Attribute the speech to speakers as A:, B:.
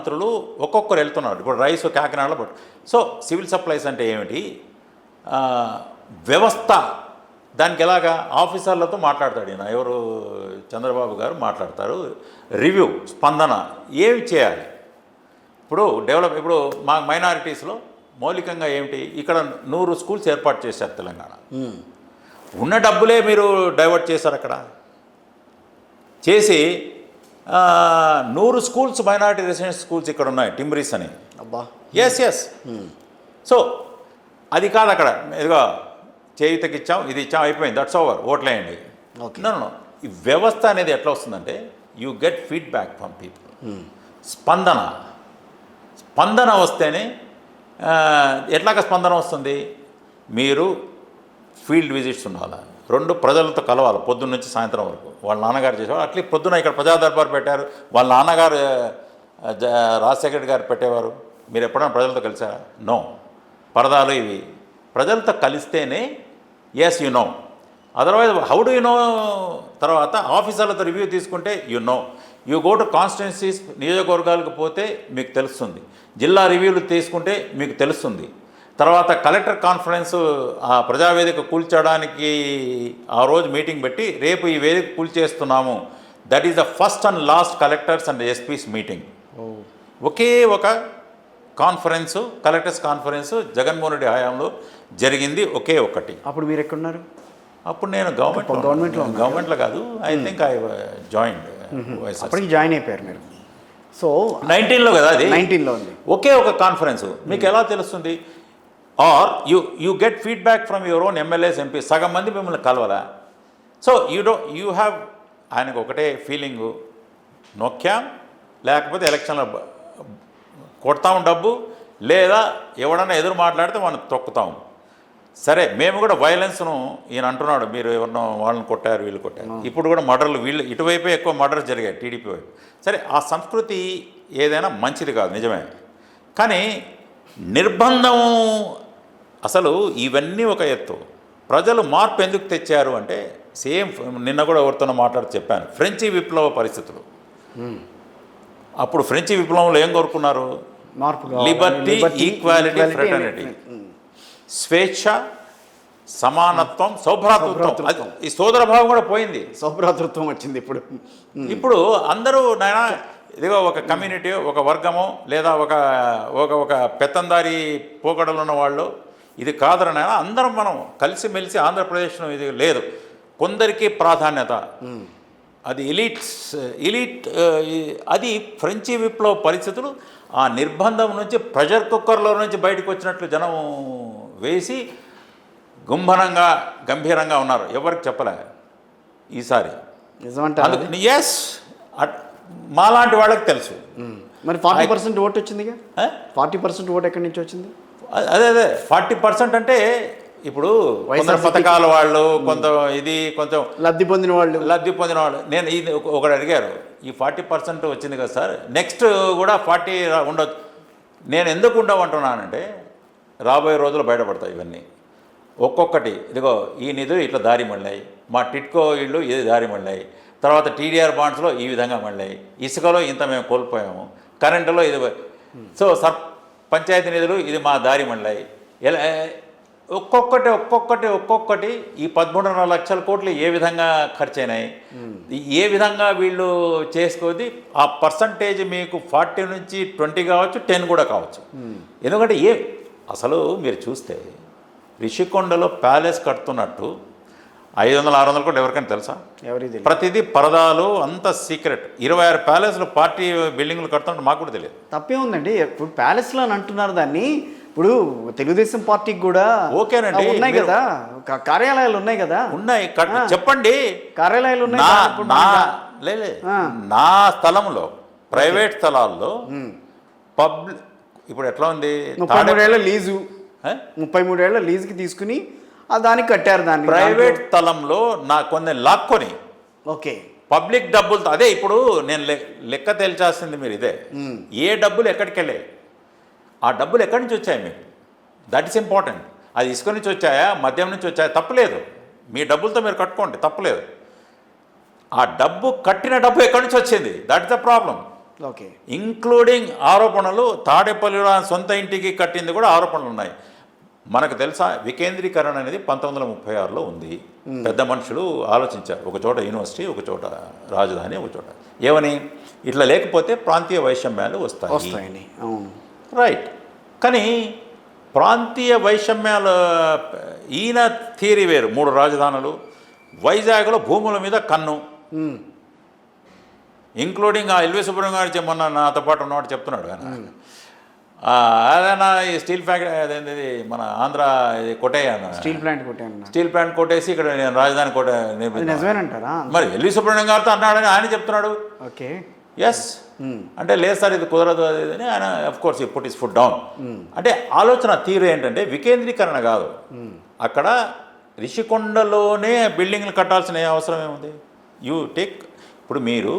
A: మంత్రులు ఒక్కొక్కరు వెళ్తున్నారు. ఇప్పుడు రైస్ కాకినాడలో పట్టు సో సివిల్ సప్లైస్ అంటే ఏమిటి? వ్యవస్థ. దానికి ఎలాగా? ఆఫీసర్లతో మాట్లాడతాడు ఈయన. ఎవరు? చంద్రబాబు గారు మాట్లాడతారు. రివ్యూ స్పందన ఏమి చేయాలి? ఇప్పుడు డెవలప్ ఇప్పుడు మా మైనారిటీస్లో మౌలికంగా ఏమిటి? ఇక్కడ నూరు స్కూల్స్ ఏర్పాటు చేశారు తెలంగాణ. ఉన్న డబ్బులే మీరు డైవర్ట్ చేశారు అక్కడ. చేసి నూరు స్కూల్స్ మైనారిటీ రెసిడెన్షియల్ స్కూల్స్ ఇక్కడ ఉన్నాయి టింబ్రీస్ అని.
B: అబ్బా.
A: ఎస్ ఎస్ సో అది కాదు అక్కడ. ఇదిగో చేయుతకి ఇచ్చాం ఇది ఇచ్చాం అయిపోయింది. దట్స్ ఓవర్ ఓట్లేయండి ఈ వ్యవస్థ అనేది ఎట్లా వస్తుందంటే you get feedback from people స్పందన. స్పందన వస్తేనే ఎట్లాగ స్పందన వస్తుంది? మీరు ఫీల్డ్ విజిట్స్ ఉండాలి? రెండు ప్రజలతో కలవాలి పొద్దున్న నుంచి సాయంత్రం వరకు. వాళ్ళ నాన్నగారు చేసేవారు అట్లే పొద్దున ఇక్కడ ప్రజా దర్బార్ పెట్టారు. వాళ్ళ నాన్నగారు జ- రాజశేఖర్ గారు పెట్టేవారు. మీరు ఎప్పుడైనా ప్రజలతో కలిసారా? నో. పరదాలు ఇవి. ప్రజలతో కలిస్తేనే yes you know otherwise how do you know తర్వాత ఆఫీసర్లతో రివ్యూ తీసుకుంటే you know you go to constituencies నియోజకవర్గాలకు పోతే మీకు తెలుస్తుంది. జిల్లా రివ్యూలు తీసుకుంటే మీకు తెలుస్తుంది. తర్వాత కలెక్టర్ కాన్ఫరెన్స్ ఆ ప్రజావేదిక కూల్చడానికి ఆ రోజు మీటింగ్ పెట్టి రేపు ఈ వేదిక కూల్చేస్తున్నాము. That is the first and last collectors and SPs meeting ఒకే ఒక conference collectors conference Jaganmohan Reddy హయాంలో జరిగింది ఒకే ఒకటి.
B: అప్పుడు మీరు ఎక్కడున్నారు?
A: అప్పుడు నేను గవర్నమెంట్
B: గవర్నమెంట్లో.
A: గవర్నమెంట్లో కాదు. ఐ థింక్ ఐ జాయిన్
B: అప్పటికి జాయిన్ అయిపోయారు మీరు. సో
A: నైన్టీన్లో కదా అది?
B: నైన్టీన్లో ఉంది.
A: ఒకే ఒక కాన్ఫరెన్స్. మీకు ఎలా తెలుస్తుంది? Are you you get feedback from your own MLAs MP సగం మంది మిమ్మల్ని కలవలా so you do you have ఆయనకు ఒకటే ఫీలింగు నొక్కాం లేకపోతే ఎలక్షన్లో కొడతాం డబ్బు లేదా ఎవడన్నా ఎదురు మాట్లాడితే మనం తొక్కుతాం. సరే మేము కూడా వైలెన్స్ను ఈయన అంటున్నాడు మీరు ఎవరినో వాళ్ళని కొట్టారు వీళ్ళు కొట్టారు. ఇప్పుడు కూడా మర్డర్లు వీళ్ళు ఇటువైపే ఎక్కువ మర్డర్స్ జరిగాయి టీడీపీ వైపు. సరే ఆ సంస్కృతి ఏదైనా మంచిది కాదు నిజమే. కానీ నిర్బంధం అసలు ఇవన్నీ ఒక ఎత్తు. ప్రజలు మార్పు ఎందుకు తెచ్చారు అంటే సేమ్ నిన్న కూడా ఎవరితోనో మాట్లాడి చెప్పాను ఫ్రెంచి విప్లవ పరిస్థితులు. అప్పుడు ఫ్రెంచి విప్లవంలో ఏం కోరుకున్నారు?
B: మార్పు.
A: Liberty equality fraternity. స్వేచ్ఛ సమానత్వం సౌభ్రాతృత్వం. ఈ సోదర భావం కూడా పోయింది.
B: సౌభ్రాతృత్వం వచ్చింది ఇప్పుడు.
A: ఇప్పుడు అందరూ నాయన ఇదిగో ఒక కమ్యూనిటీ ఒక వర్గము లేదా ఒక ఒక ఒక పెత్తందారి పోకడలు ఉన్న వాళ్ళు ఇది కాదురా నాయన అందరం మనం కలిసిమెలిసి ఆంధ్రప్రదేశ్లో ఇది లేదు. కొందరికి ప్రాధాన్యత. అది ఎలీట్స్ ఎలీట్ అది ఫ్రెంచి విప్లవ పరిస్థితులు ఆ నిర్బంధం నుంచి ప్రెషర్ కుక్కర్లో నుంచి బయటకు వచ్చినట్లు జనం వేసి గుంభనంగా గంభీరంగా ఉన్నారు. ఎవరికి చెప్పలే? ఈసారి.
B: నిజమంటారు
A: అందుకు ఎస్ మాలాంటి వాళ్ళకి తెలుసు.
B: మరి ఫార్టీ పర్సెంట్ ఓట్ వచ్చిందిగా
A: ఆ?
B: ఫార్టీ పర్సెంట్ ఓట్ ఎక్కడి నుంచి వచ్చింది?
A: అదే అదే ఫార్టీ పర్సెంట్ అంటే ఇప్పుడు కొందరు పథకాల వాళ్ళు కొంత ఇది కొంచెం
B: లబ్ధి పొందిన వాళ్ళు.
A: లబ్ధి పొందిన వాళ్ళు. నేను ఇది ఒక- ఒకడు అడిగారు ఈ ఫార్టీ పర్సెంట్ వచ్చింది కదా సార్ నెక్స్ట్ కూడా ఫార్టీ ఉండొచ్చు నేను ఎందుకు ఉండమంటున్నానంటే రాబోయే రోజులు బయటపడతాయి ఇవన్నీ. ఒక్కొక్కటి ఇదిగో ఈ నిధులు ఇట్లా దారి మళ్ళాయి మా టిట్కో ఇళ్ళు ఇది దారి మళ్ళాయి తర్వాత టీడీఆర్ బాండ్స్లో ఈ విధంగా మళ్ళాయి ఇసుకలో ఇంత మేము కోల్పోయాము కరెంటులో ఇది సో సర్ పంచాయతీ నిధులు ఇది మా దారి మళ్ళాయి ఎలా ఒక్కొక్కటి ఒక్కొక్కటి ఒక్కొక్కటి ఈ పదమూడున్నర లక్షల కోట్లు ఏ విధంగా ఖర్చు అయినాయి ఏ విధంగా వీళ్ళు చేసుకోది? ఆ పర్సంటేజ్ మీకు ఫార్టీ నుంచి ట్వంటీ కావచ్చు టెన్ కూడా కావచ్చు. ఎందుకంటే ఏ అసలు మీరు చూస్తే రిషికొండలో ప్యాలెస్ కడుతున్నట్టు ఐదు వందల ఆరు వందల కోట్లు ఎవరికైనా తెలుసా?
B: ఎవరికి తెలియదు.
A: ప్రతిదీ పరదాలు అంత సీక్రెట్. ఇరవై ఆరు ప్యాలెస్లు పార్టీ బిల్డింగ్లు కడుతున్నట్టు మాకు కూడా తెలియదు.
B: తప్పే ఉందండి. ఇప్పుడు ప్యాలెస్లో అని అంటున్నారు దాన్ని ఇప్పుడు తెలుగుదేశం పార్టీకి కూడా
A: ఓకేనండి,
B: ఉన్నాయి కదా. కార్యాలయాలు ఉన్నాయి కదా.
A: ఉన్నాయి. చెప్పండి.
B: కార్యాలయాలు ఉన్నాయి
A: నా స్థలంలో ప్రైవేట్ స్థలాల్లో పబ్లిక్ ఇప్పుడు ఎట్లా ఉంది?
B: లీజు? ముప్పై మూడేళ్ళ లీజుకి తీసుకుని దానికి కట్టారు దాన్ని.
A: ప్రైవేట్ స్థలంలో నా కొన్ని లాక్కొని
B: ఓకే.
A: పబ్లిక్ డబ్బులతో అదే ఇప్పుడు నేను లెక్క తేల్చాల్సింది మీరు ఇదే. ఏ డబ్బులు ఎక్కడికి వెళ్ళాయి ఆ డబ్బులు ఎక్కడి నుంచి వచ్చాయి మీకు? దట్ ఈస్ ఇంపార్టెంట్ అది ఇసుక నుంచి వచ్చాయా? మద్యం నుంచి వచ్చాయా? తప్పలేదు. మీ డబ్బులతో మీరు కట్టుకోండి తప్పలేదు. ఆ డబ్బు కట్టిన డబ్బు ఎక్కడి నుంచి వచ్చింది? That is the problem
B: okay.
A: Including ఆరోపణలు తాడేపల్లిలో సొంత ఇంటికి కట్టింది కూడా ఆరోపణలు ఉన్నాయి. మనకు తెలుసా వికేంద్రీకరణ అనేది పంతొమ్మిది వందల ముప్పై ఆరులో ఉంది. పెద్ద మనుషులు ఆలోచించారు. ఒక చోట యూనివర్సిటీ ఒక చోట రాజధాని ఒక చోట. ఏమని? ఇట్లా లేకపోతే ప్రాంతీయ వైషమ్యాలు వస్తాయి. రైట్ కానీ ప్రాంతీయ వైషమ్యాల ఈయన థియరీ వేరు. మూడు రాజధానులు. వైజాగ్లో భూముల మీద కన్ను. ఇంక్లూడింగ్ ఆ ఎల్వి సుబ్రహ్మణ్యం గారు మొన్న నాతో పాటు ఉన్నవాడు చెప్తున్నాడు ఆయన. అదేనా ఈ స్టీల్ ఫ్యాక్టరీ అదేంది మన ఆంధ్ర ఇది కొట్టయ్య అన్న.
B: స్టీల్ ప్లాంట్ కొట్టాను
A: స్టీల్ ప్లాంట్ కొట్టేసి ఇక్కడ నేను రాజధాని కోట
B: అది
A: నిర్మిద్దాం.
B: నిజమేనంటారా?
A: మరి ఎల్వి సుబ్రహ్మణ్యం గారితో అన్నాడని ఆయన చెప్తున్నాడు.
B: ఓకే.
A: ఎస్ అంటే లేదు సార్ ఇది కుదరదు అది అని ఆయన of course put is food down అంటే ఆలోచన తీరు ఏంటంటే వికేంద్రీకరణ కాదు. అక్కడ రిషికొండలోనే బిల్డింగ్లు కట్టాల్సిన అవసరం ఏముంది? యూ టేక్ ఇప్పుడు మీరు